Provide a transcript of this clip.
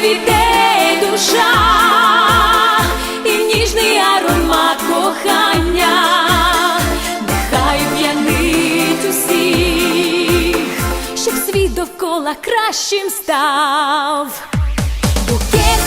цвіте душа і ніжний аромат кохання, нехай п'янить усіх, щоб світ довкола кращим став. Букет